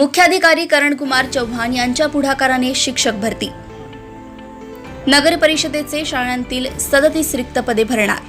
मुख्याधिकारी करणकुमार चव्हाण यांच्या पुढाकाराने शिक्षक भरती. नगर परिषदेचे शाळांतील सदतीस रिक्त पदे भरणार.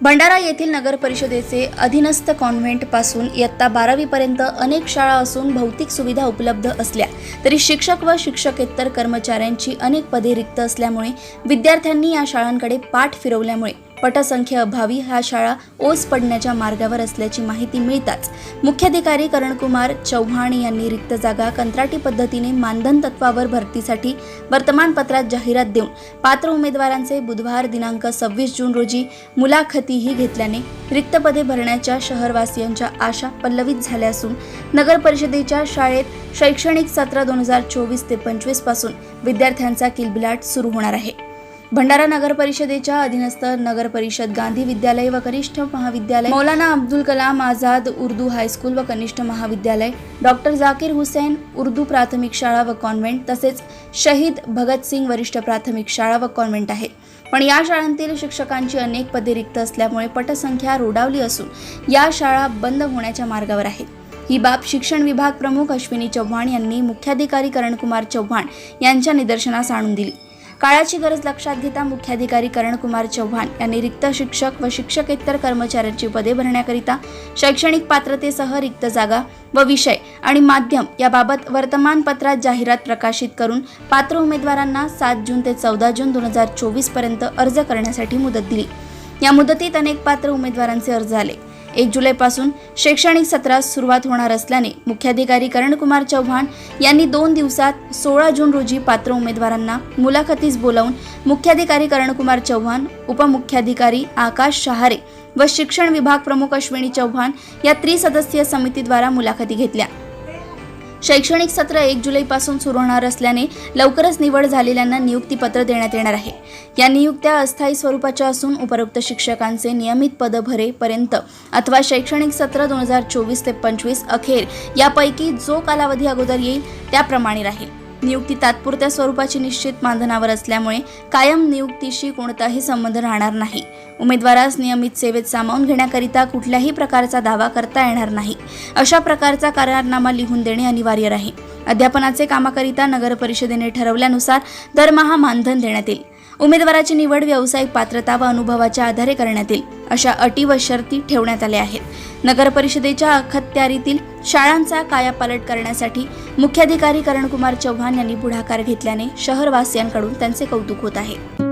भंडारा येथील नगर परिषदेचे अधीनस्थ कॉन्व्हेंटपासून इयत्ता बारावीपर्यंत अनेक शाळा असून भौतिक सुविधा उपलब्ध असल्या तरी शिक्षक व शिक्षकेतर कर्मचाऱ्यांची अनेक पदे रिक्त असल्यामुळे विद्यार्थ्यांनी या शाळांकडे पाठ फिरवल्यामुळे पटसंख्ये अभावी ह्या शाळा ओस पडण्याच्या मार्गावर असल्याची माहिती मिळताच मुख्याधिकारी करणकुमार चव्हाण यांनी रिक्त जागा कंत्राटी पद्धतीने मानधन तत्वावर भरतीसाठी वर्तमानपत्रात जाहिरात देऊन पात्र उमेदवारांचे बुधवार दिनांक सव्वीस जून रोजी मुलाखतीही घेतल्याने रिक्त पदे भरण्याच्या शहरवासियांच्या आशा पल्लवित झाल्या असून नगर परिषदेच्या शाळेत शैक्षणिक सत्र दोन हजार चोवीस ते पंचवीसपासून विद्यार्थ्यांचा किलबिलाट सुरू होणार आहे. भंडारा नगर परिषदेच्या अधीनस्थ नगर परिषद गांधी विद्यालय व कनिष्ठ महाविद्यालय मौलाना अब्दुल कलाम आझाद उर्दू हायस्कूल व कनिष्ठ महाविद्यालय डॉक्टर जाकीर हुसेन उर्दू प्राथमिक शाळा व कॉन्व्हेंट तसेच शहीद भगतसिंग वरिष्ठ प्राथमिक शाळा व कॉन्व्हेंट आहे. पण या शाळांतील शिक्षकांची अनेक पदे रिक्त असल्यामुळे पटसंख्या रोडावली असून या शाळा बंद होण्याच्या मार्गावर आहेत. ही बाब शिक्षण विभाग प्रमुख अश्विनी चव्हाण यांनी मुख्याधिकारी करणकुमार चव्हाण यांच्या निदर्शनास आणून दिली. काळाची गरज लक्षात घेता मुख्याधिकारी करणकुमार चव्हाण यांनी रिक्त शिक्षक व शिक्षकेतर कर्मचाऱ्यांची पदे भरण्याकरिता शैक्षणिक पात्रतेसह रिक्त जागा व विषय आणि माध्यम याबाबत वर्तमानपत्रात जाहिरात प्रकाशित करून पात्र उमेदवारांना सात जून ते चौदा जून दोन हजार चोवीसपर्यंत अर्ज करण्यासाठी मुदत दिली. या मुदतीत अनेक पात्र उमेदवारांचे अर्ज आले. एक जुलैपासून शैक्षणिक सत्रास सुरुवात होणार असल्याने मुख्याधिकारी करणकुमार चव्हाण यांनी दोन दिवसात सोळा जून रोजी पात्र उमेदवारांना मुलाखतीस बोलावून मुख्याधिकारी करणकुमार चव्हाण उपमुख्याधिकारी आकाश शहारे व शिक्षण विभाग प्रमुख अश्विनी चव्हाण या त्रिसदस्यीय समितीद्वारा मुलाखती घेतल्या. शैक्षणिक सत्र एक जुलैपासून सुरू होणार असल्याने लवकरच निवड झालेल्यांना नियुक्तीपत्र देण्यात येणार आहे. या नियुक्त्या अस्थायी स्वरूपाच्या असून उपरोक्त शिक्षकांचे नियमित पद भरेपर्यंत अथवा शैक्षणिक सत्र दोन हजार चोवीस ते पंचवीस अखेर यापैकी जो कालावधी अगोदर येईल त्याप्रमाणे राहील. नियुक्ती तात्पुरत्या स्वरूपाची निश्चित मानधनावर असल्यामुळे कायम नियुक्तीशी कोणताही संबंध राहणार नाही. उमेदवारास नियमित सेवेत सामावून घेण्याकरिता कुठल्याही प्रकारचा दावा करता येणार नाही. अशा प्रकारचा करारनामा लिहून देणे अनिवार्य राहील. अध्यापनाचे कामाकरिता नगर परिषदेने ठरवल्यानुसार दरमहा मानधन देण्यात येईल. उमेदवाराची निवड व्यावसायिक पात्रता व अनुभवाच्या आधारे करण्यात येईल अशा अटी व शर्ती ठेवण्यात आल्या आहेत. नगर परिषदेच्या अखत्यारीतील शाळांचा कायापालट करण्यासाठी मुख्याधिकारी करणकुमार चव्हाण यांनी पुढाकार घेतल्याने शहरवासियांकडून त्यांचे कौतुक होत आहे.